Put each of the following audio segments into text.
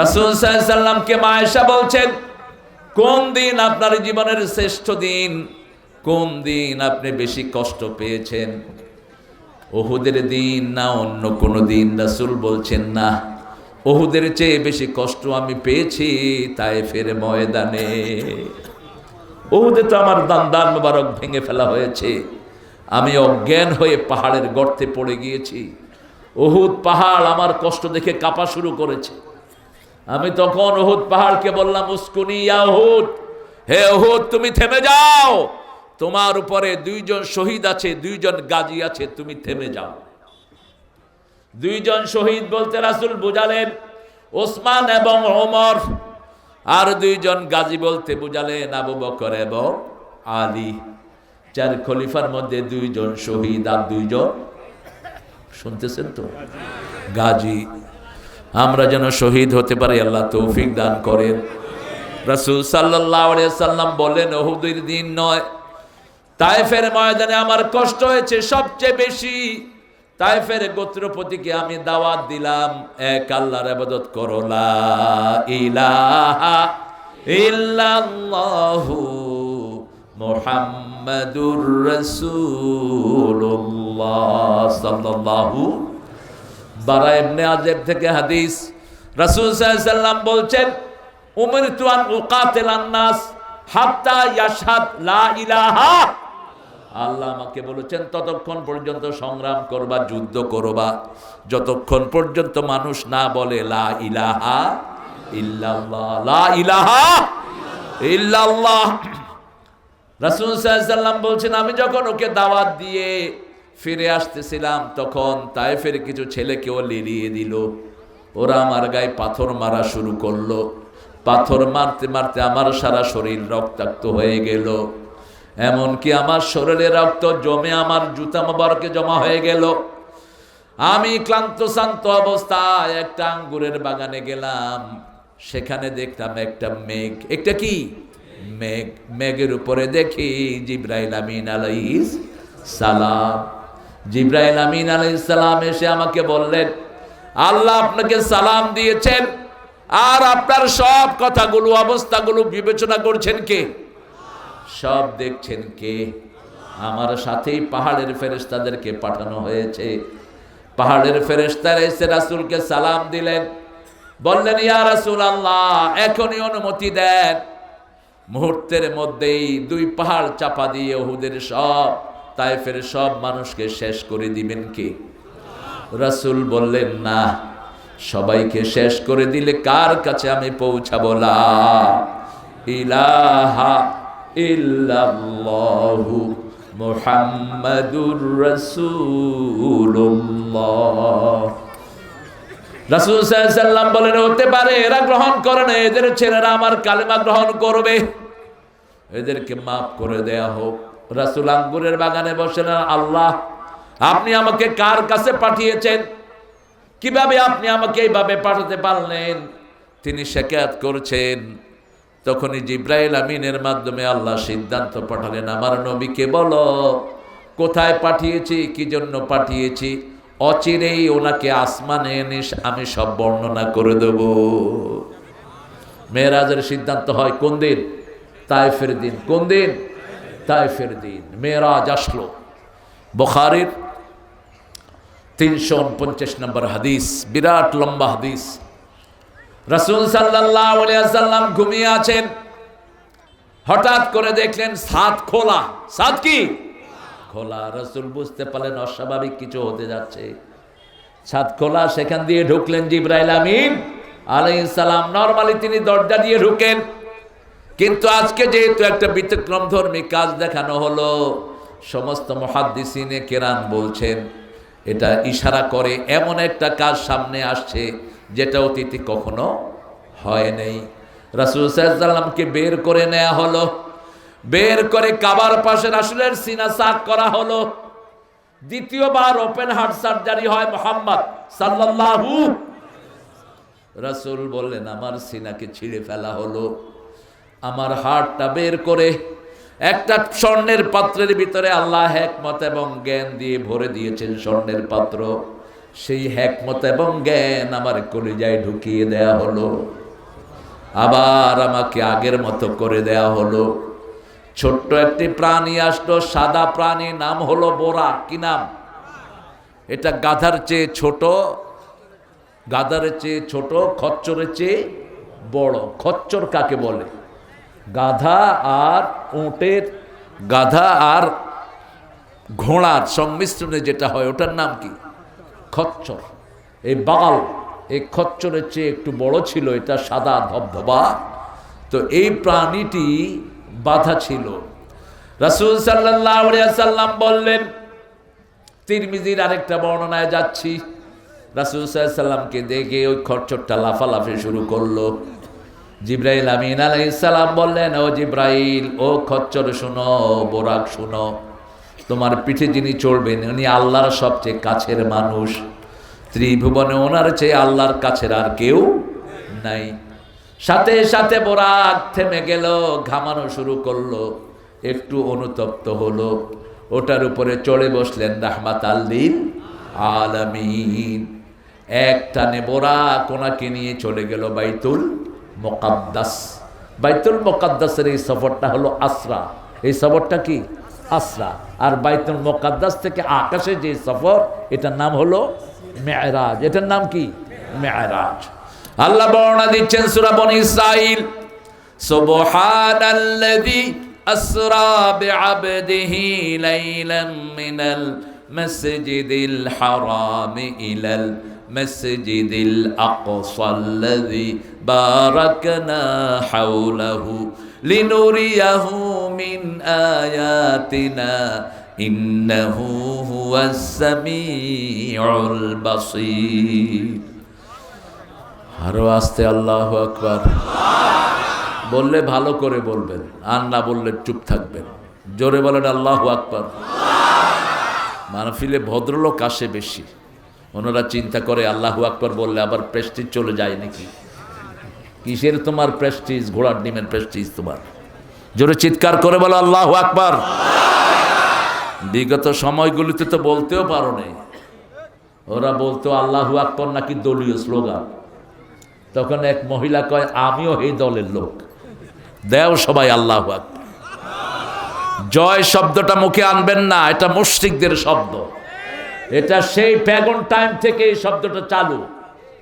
রাসুল সাল্লামকে মায়েশা বলছেন, কোন দিন আপনার জীবনের শ্রেষ্ঠ দিন, কোন দিন আপনি বেশি কষ্ট পেয়েছেন? ওহুদের দিন না, অন্য কোনো দিন, রাসুল বলছেন, না, ওহুদের চেয়ে বেশি কষ্ট আমি পেয়েছি তাই ফের ময়দানে। ওহুদে তো আমার দান মোবারক ভেঙে ফেলা হয়েছে। আমি অজ্ঞান হয়ে পাহাড়ের গর্তে পড়ে গিয়েছি। ওহুদ পাহাড় আমার কষ্ট দেখে কাঁপা শুরু করেছে। আমি তখন ওহুদ পাহাড়কে বললাম, উস্কুনি ইয়া ওহুদ হে ওহুদ তুমি থেমে যাও। তোমার উপরে দুইজন শহীদ আছে, দুইজন গাজী আছে, তুমি থেমে যাও। দুইজন শহীদ বলতে রাসুল বুঝালেন, ওসমান এবং ওমর, আর দুইজন গাজী বলতে বুঝালেন আবু বকর এবং আলী। চার খলিফার মধ্যে দুইজন শহীদ আর দুইজন, শুনতেছেন তো? গাজী আমরা যেন শহীদ হতে পারি, আল্লাহ তৌফিক দান করেন। রাসুল সাল্লাহ সাল্লাম বললেন ওহুদের দিন নয়। তাইফের ময়দানে আমার কষ্ট হয়েছে সবচেয়ে বেশি। তাইফের গোত্রপতিকে আমি দাওয়াত দিলাম, এক আল্লাহর আবাদত করো ইল্লাল্লাহু মুহাম্মাদুর রাসূলুল্লাহ সাল্লাল্লাহু বারা ইবনে আজেব থেকে হাদিস। রাসূল সাল্লাল্লাহু বলছেন, উমিরতু আন উকাতিলান নাস হাত্তা ইলাহা আল্লাহ আমাকে বলেছেন, ততক্ষণ পর্যন্ত সংগ্রাম করবা, যুদ্ধ করবা। যতক্ষণ পর্যন্ত মানুষ না বলে লা ইলাহা ইল্লাল্লাহ ইলাহা ইল্লাল্লাহ। রাসূল সাল্লাল্লাহু বলছেন, আমি যখন ওকে দাওয়াত দিয়ে ফিরে আসতেছিলাম তখন তাইফের কিছু ছেলেকেও লিড়িয়ে দিল। ওরা আমার গায়ে পাথর মারা শুরু করল। পাথর মারতে মারতে আমার সারা শরীর রক্তাক্ত হয়ে গেল। এমনকি আমার শরীরে রক্ত জমে আমার জুতা মোবারকে জমা হয়ে গেল। আমি ক্লান্ত শান্ত অবস্থায় একটা আঙ্গুরের বাগানে গেলাম। সেখানে দেখলাম একটা মেঘ। একটা কি? মেঘ। মেঘের উপরে দেখি জিব্রাইল আমিন আলাইস সালাম। জিব্রাইল আমিন আলাইস সালাম এসে আমাকে বললেন, আল্লাহ আপনাকে সালাম দিয়েছেন, আর আপনার সব কথাগুলো, অবস্থাগুলো বিবেচনা করছেন কে? সব দেখছেন কে? আমার সাথেই পাহাড়ের ফেরেস্তাদেরকে পাঠানো হয়েছে। পাহাড়ের ফেরেস্তারা এসে রাসুলকে সালাম দিলেন। বললেন, ইয়া রাসুল আল্লাহ এখনই অনুমতি দেন। মুহূর্তের মধ্যেই দুই পাহাড় চাপা দিয়ে ওহুদের সব তাইফের সব মানুষকে শেষ করে দিবেন কে? রাসুল বললেন, না, সবাইকে শেষ করে দিলে কার কাছে আমি পৌঁছাবো? লা ইলাহা ইল্লাল্লাহু মুহাম্মাদুর রাসূলুল্লাহ। রাসূল আলাইহি বলেন, হতে পারে এরা গ্রহণ করে না, এদের ছেলেরা আমার কালেমা গ্রহণ করবে। এদেরকে মাফ করে দেয়া হোক। রাসূল আঙ্গুরের বাগানে বসেন আল্লাহ, আপনি আমাকে কার কাছে পাঠিয়েছেন? কীভাবে আপনি আমাকে এইভাবে পাঠাতে পারলেন? তিনি শেখায়াত করছেন। তখনই জিব্রাইল আমিনের মাধ্যমে আল্লাহ সিদ্ধান্ত পাঠালেন, আমার নবীকে বলো, কোথায় পাঠিয়েছি, কি জন্য পাঠিয়েছি? অচিরেই ওনাকে আসমানে এনে আমি সব বর্ণনা করে দেব। মেয়েরাজের সিদ্ধান্ত হয় কোন দিন? তাইফের দিন। কোন দিন? তাইফের দিন। মেয়েরাজ আসলো। বখারির তিনশো উনপঞ্চাশ নম্বর হাদিস, বিরাট লম্বা হাদিস। রসুল সাল্লাম ঘুমিয়ে আছেন। হঠাৎ করে দেখলেন সাত খোলা। সাত কি? খোলা। রসুল বুঝতে পারলেন অস্বাভাবিক কিছু হতে যাচ্ছে। সাত খোলা, সেখান দিয়ে ঢুকলেন জিব্রাইল আমিন আলাইসালাম নর্মালি তিনি দরজা দিয়ে ঢুকেন। কিন্তু আজকে যেহেতু একটা ব্যতিক্রম ধর্মী কাজ দেখানো হলো, সমস্ত মহাদ্দিসিনে কেরান বলছেন, এটা ইশারা করে এমন একটা কাজ সামনে আসছে যেটা অতীতে কখনো হয় নাই। রাসুল সাল্লামকে বের করে নেওয়া হলো, বের করে কাবার পাশে রাসুলের সিনা সাক করা হলো। দ্বিতীয়বার ওপেন হার্ট সার্জারি হয় মোহাম্মদ সাল্লাল্লাহু। রাসুল বললেন, আমার সিনাকে ছিঁড়ে ফেলা হলো। আমার হাড়টা বের করে একটা স্বর্ণের পাত্রের ভিতরে আল্লাহ একমত এবং জ্ঞান দিয়ে ভরে দিয়েছেন স্বর্ণের পাত্র। সেই হ্যাকমত এবং জ্ঞান আমার কলিজায় ঢুকিয়ে দেয়া হলো। আবার আমাকে আগের মতো করে দেয়া হলো। ছোট্ট একটি প্রাণী আসলো, সাদা প্রাণী, নাম হলো বোরা। কি নাম? এটা গাধার চেয়ে ছোট, গাধার চেয়ে ছোট, খচ্চরের চেয়ে বড়। খচ্চর কাকে বলে? গাধা আর উটের, গাধা আর ঘোড়ার সংমিশ্রণে যেটা হয়, ওটার নাম কি? খচ্চর। এই বাগাল, এই খচ্চরের চেয়ে একটু বড় ছিল, এটা সাদা ধবধবা। তো এই প্রাণীটি বাধা ছিল। রাসুল সাল্লাম বললেন, তিরমিজির আরেকটা বর্ণনায় যাচ্ছি। রাসুল সাল্লামকে দেখে ওই খরচরটা লাফালাফি শুরু করল। জিব্রাইল আমিন আলাইসাল্লাম বললেন, ও জিব্রাইল, ও খচ্চর শুনো, বোরাক শুনো। তোমার পিঠে যিনি চড়বেন, উনি আল্লাহর সবচেয়ে কাছের মানুষ। ত্রিভুবনে ওনার চেয়ে আল্লাহর কাছের আর কেউ নাই। সাথে সাথে বোরাক থেমে গেল, ঘামানো শুরু করল, একটু অনুতপ্ত হলো। ওটার উপরে চড়ে বসলেন রাহমাত আল্লিন আলামিন। এক টানে বোরাক ওনাকে নিয়ে চলে গেল বাইতুল মোকাদ্দাস। বাইতুল মোকাদ্দাসের এই সফরটা হলো আসরা। এই সফরটা কি? আসরা। আর বাইতুল মোকাদ্দাস থেকে আকাশে যে সফর, এটার নাম হলো মেয়রাজ। এটার নাম কি? মেয়রাজ। আল্লাহ বর্ণনা দিচ্ছেন সূরা বনি ইসরাইল সুবহানাল্লাযী আসরা বিআবদিহি লাইলাম মিনাল মাসজিদিল হারাম ইলাল مسجد الأقصى الذي باركنا حوله لنريه من آياتنا إنه هو السميع البصير আরো আস্তে আল্লাহ আকবার বললে ভালো করে বলবেন আর না বললে চুপ থাকবেন জোরে বলেন আল্লাহ আকবার মাহফিলে ভদ্রলোক আসে বেশি ওনারা চিন্তা করে, আল্লাহ আকবর বললে আবার প্রেস্টিজ চলে যায় নাকি? কিসের তোমার প্রেস্টিজ ঘোড়ার ডিমের প্রেস্টিজ তোমার। জোরে চিৎকার করে বলো, আল্লাহ আকবর বিগত সময়গুলিতে তো বলতেও পারো নেই ওরা বলতো, আল্লাহ আকবর নাকি দলীয় স্লোগান। তখন এক মহিলা কয়, আমিও এই দলের লোক। দেও সবাই আল্লাহ আকবর। জয় শব্দটা মুখে আনবেন না, এটা মুশ্রিকদের শব্দ। এটা সেই প্যাগন টাইম থেকে এই শব্দটা চালু।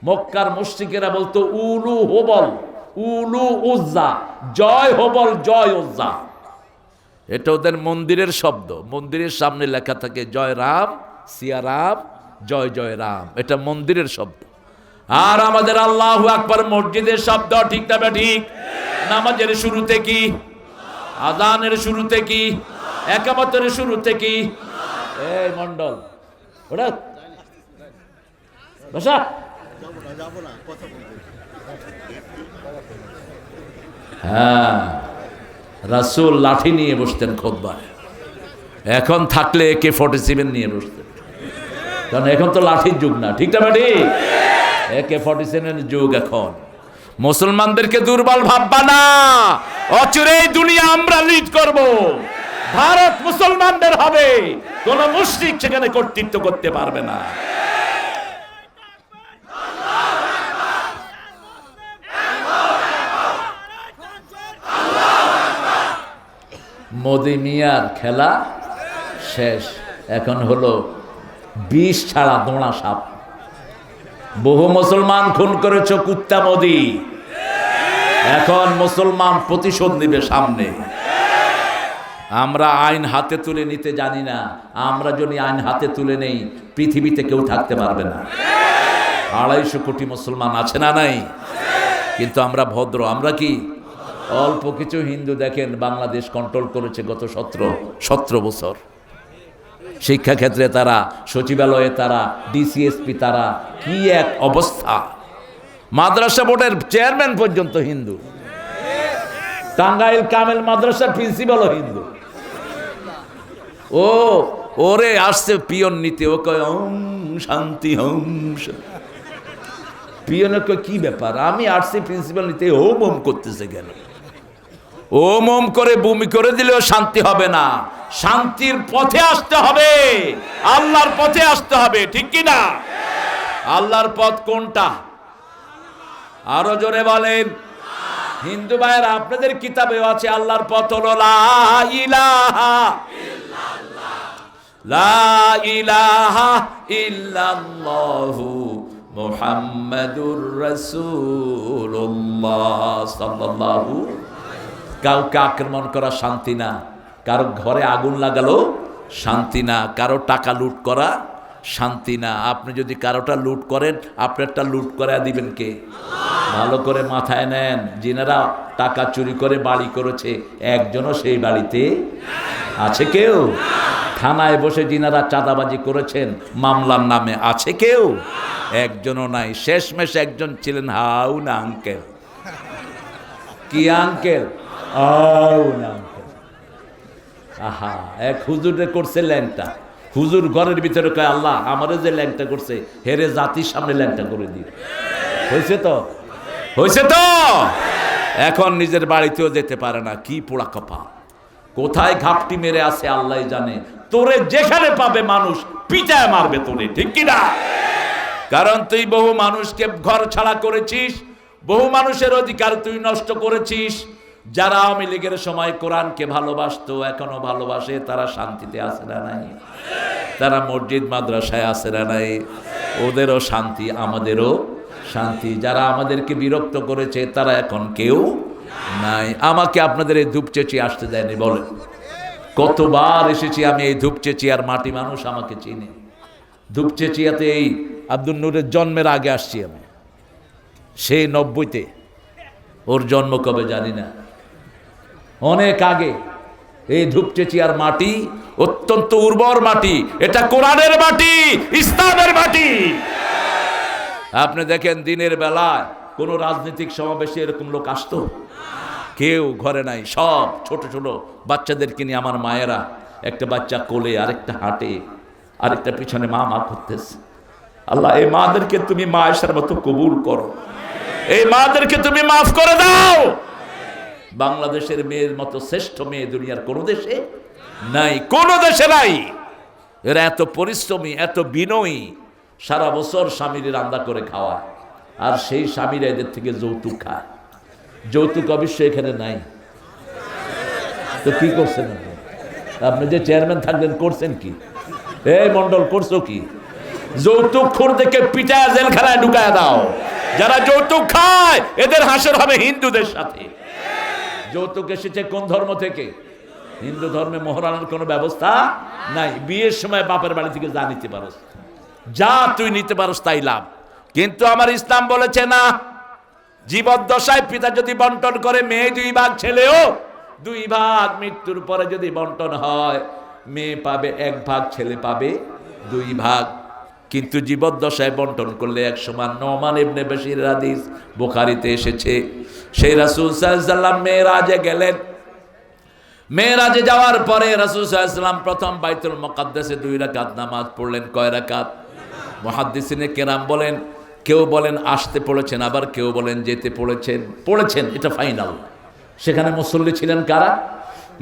মক্কার মুশ্রিকেরা বলতো, উলু হোবল, উলু উজ্জা, জয় হোবল, জয় উজ্জা। এটা ওদের মন্দিরের শব্দ। মন্দিরের সামনে লেখা থাকে, জয় রাম, সিয়া রাম, জয় জয় রাম। এটা মন্দিরের শব্দ। আর আমাদের আল্লাহ আকবর মসজিদের শব্দ ঠিক না ঠিক? নামাজের শুরুতে কি? আদানের শুরুতে কি? একামতের শুরুতে কি? এই মন্ডল ওটা বসা। হ্যাঁ রাসুল লাঠি নিয়ে বসতেন খোদ্বায় এখন থাকলে একে ফর্টি সেভেন নিয়ে বসতেন। কারণ এখন তো লাঠির যুগ না, ঠিক না ঠিক একে ফর্টি সেভেনের যুগ এখন। মুসলমানদেরকে দুর্বল ভাববা না। অচিরে দুনিয়া আমরা লিড করব। ভারত মুসলমানদের হবে। কোন মুসলিক সেখানে কর্তৃত্ব করতে পারবে না। মোদি মিয়ার খেলা শেষ। এখন হলো বিষ ছাড়া দোঁড়া সাপ। বহু মুসলমান খুন করেছ কুত্তা মোদি। এখন মুসলমান প্রতিশোধ নিবে সামনে। আমরা আইন হাতে তুলে নিতে জানি না। আমরা যদি আইন হাতে তুলে নেই, পৃথিবীতে কেউ থাকতে পারবে না। আড়াইশো কোটি মুসলমান আছে না নাই? কিন্তু আমরা ভদ্র, আমরা কি? অল্প কিছু হিন্দু দেখেন, বাংলাদেশ কন্ট্রোল করেছে গত সতেরো সতেরো বছর। শিক্ষাক্ষেত্রে তারা, সচিবালয়ে তারা ডিসিএসপি তারা, কি এক অবস্থা। মাদ্রাসা বোর্ডের চেয়ারম্যান পর্যন্ত হিন্দু। টাঙ্গাইল কামেল মাদ্রাসার প্রিন্সিপালও হিন্দু। ও, ওরে আসছে পিয়ন নিতে, ও কয়, ওম শান্তি হোম পিয়নের কয়, কি ব্যাপার? আমি আসছি প্রিন্সিপাল নিতে ওম ওম করতেছে কেন? ওম ওম করে বমি করে দিলেও শান্তি হবে না। শান্তির পথে আসতে হবে। আল্লাহর পথে আসতে হবে, ঠিক কি না? আল্লাহর পথ কোনটা? আরও জোরে বলেন। হিন্দু ভাইয়ের, আপনাদের কিতাবেও আছে, আল্লাহর পথ হলো লা কাউকে আক্রমণ করা শান্তি না। কারও ঘরে আগুন লাগালো শান্তি না। কারও টাকা লুট করা শান্তি না। আপনি যদি কারোটা লুট করেন, আপনারটা লুট করে দিবেন কে? ভালো করে মাথায় নেন। যিনারা টাকা চুরি করে, বাড়ি করেছে, একজনও সেই বাড়িতে আছে কেউ? থানায় বসে যিনারা চাঁদাবাজি করেছেন, মামলার নামে আছে কেউ? একজনও নাই। শেষমেশ একজন ছিলেন হাউ না আঙ্কেল। কি আঙ্কেল? আউ না আহা, এক হুজুরে করছে ল্যাংটা। হুজুর ঘরের ভিতরে কয়, আল্লাহ আমারে যে ল্যাংটা করছে, হেরে জাতির সামনে ল্যাংটা করে দিন হয়েছে তো? হয়েছে তো? এখন নিজের বাড়িতেও যেতে পারে না। কি পোড়া কপা কোথায় ঘাপটি মেরে আছে আল্লাহ জানে। তোরে যেখানে পাবে মানুষ পিটায় মারবে তোরে, ঠিক কি না? কারণ তুই বহু মানুষকে ঘর ছাড়া করেছিস, বহু মানুষের অধিকার তুই নষ্ট করেছিস। যারা আওয়ামী লীগের সময় কোরআনকে ভালোবাসতো, এখনও ভালোবাসে, তারা শান্তিতে আছে না নাই? তারা মসজিদ, মাদ্রাসায় আছে না নাই? ওদেরও শান্তি, আমাদেরও শান্তি। যারা আমাদেরকে বিরক্ত করেছে, তারা এখন কেউ নাই। আমাকে আপনাদের এই ধূপচেচি আসতে দেয়নি, বলেন। কতবার এসেছি আমি এই ধূপচেচি আর মাটি মানুষ আমাকে চিনে। ধূপচেচিয়াতে এই আব্দুল নূরের জন্মের আগে আসছি আমি। সেই নব্বইতে। ওর জন্ম কবে জানি না। অনেক আগে এই ধূপচেচিয়ার মাটি অত্যন্ত উর্বর মাটি। এটা কোরআনের মাটি, ইসলামের মাটি। আপনি দেখেন দিনের বেলায় কোনো রাজনৈতিক সমাবেশে এরকম লোক আসতো? কেউ, ঘরে নাই, সব ছোট ছোট বাচ্চাদেরকে নিয়ে আমার মায়েরা, একটা বাচ্চা কোলে, আরেকটা হাঁটে, আরেকটা পিছনে মা মা করতেছে আল্লাহ, এই মাদেরকে তুমি মা এসার মতো কবুল করো। এই মাদেরকে তুমি মাফ করে দাও। বাংলাদেশের মেয়ের মতো শ্রেষ্ঠ মেয়ে দুনিয়ার কোনো দেশে নাই, কোনো দেশে নাই। এরা এত পরিশ্রমী, এত বিনয়ী, সারা বছর স্বামীর রান্না করে খাওয়ায়। আর সেই স্বামীরা এদের থেকে যৌতুক খায়। যৌতুক অবশ্য এখানে নাই। তো কি করছেন আপনি? আপনি যে চেয়ারম্যান থাকবেন, করছেন কি? এই মন্ডল করছ কি? যৌতুক খুর দেখে পিটা জেলখানায় ঢুকায় দাও। যারা যৌতুক খায়, এদের হাসের হবে হিন্দুদের সাথে। যৌতুক এসেছে কোন ধর্ম থেকে? হিন্দু ধর্মে মহারানার কোনো ব্যবস্থা নাই। বিয়ের সময় বাপের বাড়ি থেকে যা নিতে পারস। যা তুই নিতে পারস, তাই লাভ। কিন্তু আমার ইসলাম বলেছে না। জীবদ্দশায় পিতা যদি বন্টন করে, মেয়ে দুই ভাগ, ছেলেও দুই ভাগ, মৃত্যুর পরে যদি বন্টন হয়, মেয়ে পাবে এক ভাগ, ছেলে পাবে দুই ভাগ। কিন্তু জীবদ্দশায় বন্টন করলে এক সমান নমান ইবনে বেশির হাদিস বোখারিতে এসেছে। সেই রাসূল সাল্লাল্লাহু মেয়েরাজে গেলেন। মেয়েরাজে যাওয়ার পরে রাসূল সাল্লাল্লাহু প্রথম বাইতুল মুকাদ্দাসে দুই রাকাত নামাজ পড়লেন। কয় রাকাত? মুহাদ্দিসিনে কেরাম বলেন কেউ বলেন আসতে পড়েছেন, আবার কেউ বলেন যেতে পড়েছেন পড়েছেন, এটা ফাইনাল সেখানে মুসল্লি ছিলেন কারা?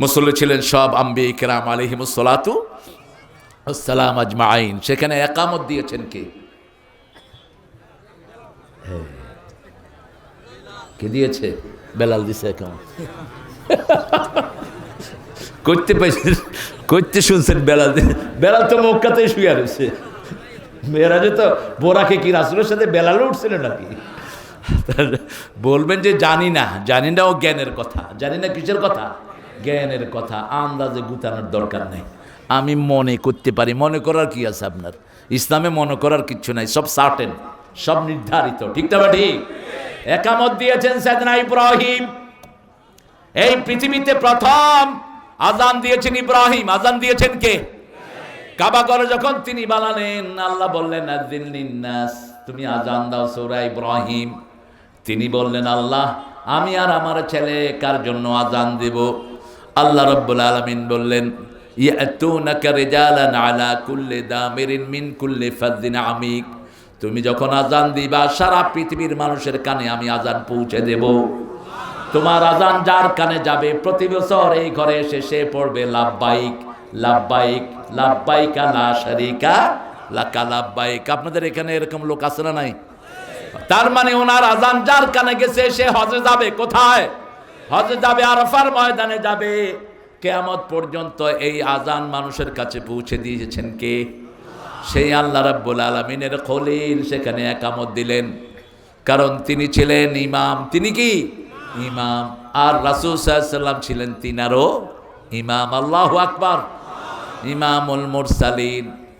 মুসল্লি ছিলেন সব আম্বি কেরাম আলিহিমুসলাতু আসসালাম আজমাইন। সেখানে একামত দিয়েছেন কে। কে দিয়েছে? বেলাল দিছে একামত। করতে পাইছেন, করতে শুনছেন বেলাল। বেলাল তো মক্কাতেই শুয়ে রয়েছে। মেয়েরাজে তো বোরাকে কি রাসুলের সাথে বেলালে উঠছিল নাকি? বলবেন যে জানি না জানি না ও জ্ঞানের কথা। জানি না কিসের কথা? জ্ঞানের কথা, আন্দাজে গুতানোর দরকার নেই। আমি মনে করতে পারি, মনে করার কি আছে আপনার? ইসলামে মনে করার কিচ্ছু নাই, সব সার্টেন সব নির্ধারিত। ঠিক না ঠিক? একামত দিয়েছেন সেদিনা ইব্রাহিম। এই পৃথিবীতে প্রথম আজান দিয়েছেন ইব্রাহিম। আজান দিয়েছেন কে? কাবা করে যখন তিনি বানালেন, আল্লাহ বললেন লিন্নাস, তুমি আজান দাও সৌরা ইব্রাহিম। তিনি বললেন, আল্লাহ, আমি আর আমার ছেলে কার জন্য আজান দেব? আল্লাহ রব্বুল আলামিন বললেন আমিক। তুমি যখন আজান দিবা, সারা পৃথিবীর মানুষের কানে আমি আজান পৌঁছে দেব। তোমার আজান যার কানে যাবে, প্রতি বছর এই ঘরে এসে সে পড়বে লাভবাইক লাভবাইক। লা আপনাদের এখানে এরকম লোক আছে না নাই? তার মানে ওনার আজান যার কানে গেছে, সে হজে যাবে কোথায়? হজে যাবে আরফার ময়দানে যাবে। কেয়ামত পর্যন্ত এই আজান মানুষের কাছে পৌঁছে দিয়েছেন কে? সেই আল্লাহ রাব্বুল আলমিনের খলিল সেখানে একামত দিলেন। কারণ তিনি ছিলেন ইমাম। তিনি কি? ইমাম। আর রাসুল সাল্লাম ছিলেন তিনারও ইমাম। আল্লাহ আকবার। ইমামুল মুরসালিন।